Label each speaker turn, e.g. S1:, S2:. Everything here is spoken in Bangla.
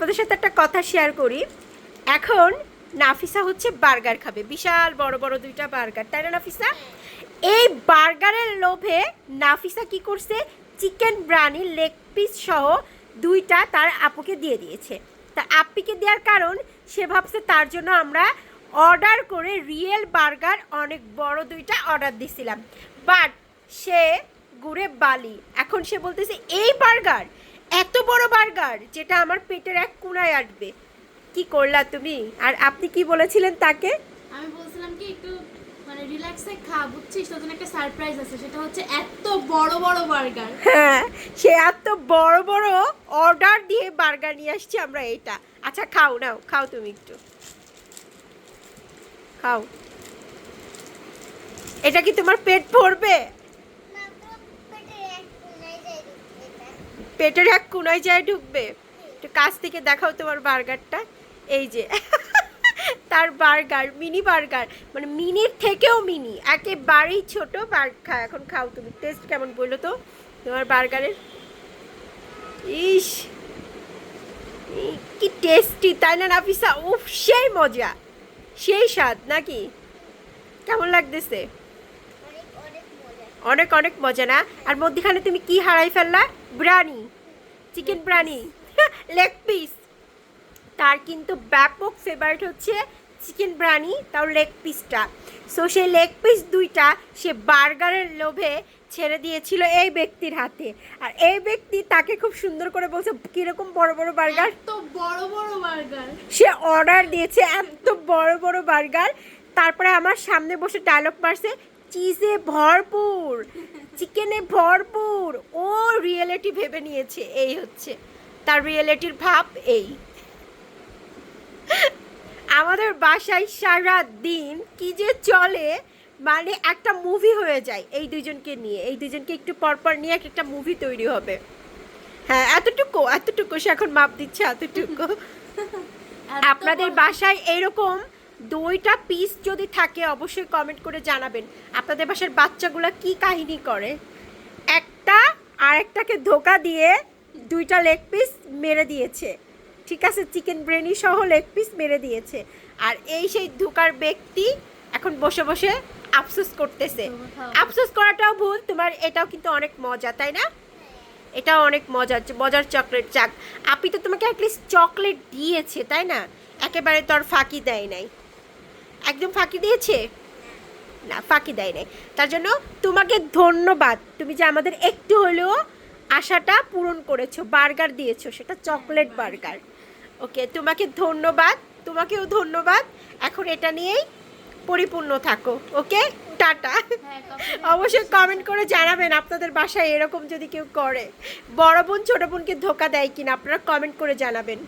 S1: আপনাদের সাথে একটা কথা শেয়ার করি। এখন নাফিসা হচ্ছে বার্গার খাবে। বিশাল বড় বড় দুইটা বার্গার, তাই না নাফিসা? এই বার্গারের লোভে নাফিসা কি করছে? চিকেন ব্রানি লেগ পিস সহ দুইটা তার আপুকে দিয়ে দিয়েছে। তা আপ্পিকে দেওয়ার কারণ সে ভাবছে তার জন্য আমরা অর্ডার করে রিয়েল বার্গার, অনেক বড় দুইটা অর্ডার দিছিলাম। বাট সে গুড়ে বালি। এখন সে বলতেছে, এই বার্গার এত বড় বার্গার যেটা আমার পেটের এক কোনায় আসবে। কি করলা তুমি? আর আপনি কি বলেছিলেন তাকে?
S2: আমি বলছিলাম কি একটু মানে রিল্যাক্সে খা বুঝছিস? তোর জন্য একটা সারপ্রাইজ আছে সেটা হচ্ছে এত বড় বড় বার্গার।
S1: হ্যাঁ সে এত বড় বড় অর্ডার দিয়ে বার্গার নিয়ে আসছি আমরা এটা। আচ্ছা খাও নাও খাও তুমি একটু। খাও। এটা কি তোমার পেট ভরবে? পেটের এক কোনায় যায় ঢুকবে একটু কাছ থেকে দেখাও তোমার বার্গারটা। এই যে তার বার্গার মিনি বার্গার মানে মিনির থেকেও মিনি একেবারেই ছোট বার্গার এখন খাও তুমি টেস্ট কেমন বলল তো? তোমার বার্গারের? ইস কি টেস্টি তাই না নাফিসা? উফ সেই মজা সেই স্বাদ নাকি? কেমন লাগতেছে? অনেক অনেক মজা না? আর মধ্যখানে তুমি কি হারাই ফেললা? Biryani chicken biryani leg piece তার কিন্তু ব্যাপক ফেভারিট হচ্ছে চিকেন ব্রানি তাও লেগ পিসটা সো সেই লেগ পিস দুইটা সে বার্গারের লোভে ছেড়ে দিয়েছিল এই ব্যক্তির হাতে। আর এই ব্যক্তি তাকে খুব সুন্দর করে বলছে কীরকম বড় বড় বার্গার
S2: তো বড় বড় বার্গার
S1: সে অর্ডার দিয়েছে এত বড় বড় বার্গার তারপরে আমার সামনে বসে ডায়লগ মারছে চিজে ভরপুর চিকেনে ভরপুর ও রিয়েলিটি ভেবে নিয়েছে এই হচ্ছে। তার রিয়েলিটির ভাব এই। আমাদের বাসায় সারা দিন কি যে চলে মানে একটা মুভি হয়ে যায় এই দুজনকে নিয়ে। এই দুজনকে একটু পরপর নিয়ে এক একটা মুভি তৈরি হবে। হ্যাঁ এতটুকু এতটুকু সে এখন মাপ দিচ্ছে এতটুকু। আপনাদের বাসায় এরকম দুইটা পিস যদি থাকে অবশ্যই কমেন্ট করে জানাবেন। আপনাদের বাসার বাচ্চাগুলো কি কাহিনী করে? একটা আরেকটাকে ধোকা দিয়ে দুইটা লেগ পিস মেরে দিয়েছে। ঠিক আছে চিকেন ব্রেনি সহ লেগ পিস মেরে দিয়েছে। আর এই সেই ধোকার ব্যক্তি এখন বসে বসে আফসোস করতেছে। আফসোস করাটাও ভুল, তোমার এটাও কিন্তু অনেক মজা, তাই না? এটাও অনেক মজার মজার চকলেট চাক। আপনি তো তোমাকে অ্যাটলিস্ট চকলেট দিয়েছে, তাই না? একেবারে তোর ফাঁকি দেয় নাই। একদম ফাঁকি দিয়েছে? না, ফাঁকি দেয় নাই। তার জন্য তোমাকে ধন্যবাদ। তুমি যে আমাদের একটু হলেও আশাটা পূরণ করেছ, বার্গার দিয়েছ, সেটা চকলেট বার্গার। ওকে, তোমাকে ধন্যবাদ, তোমাকেও ধন্যবাদ। এখন এটা নিয়েই পরিপূর্ণ থাকো, ওকে? টাটা। অবশ্যই কমেন্ট করে জানাবেন আপনাদের বাসায় এরকম যদি কেউ করে। বড় বোন, ছোট বোনকে ধোকা দেয় কিনা, আপনারা কমেন্ট করে জানাবেন।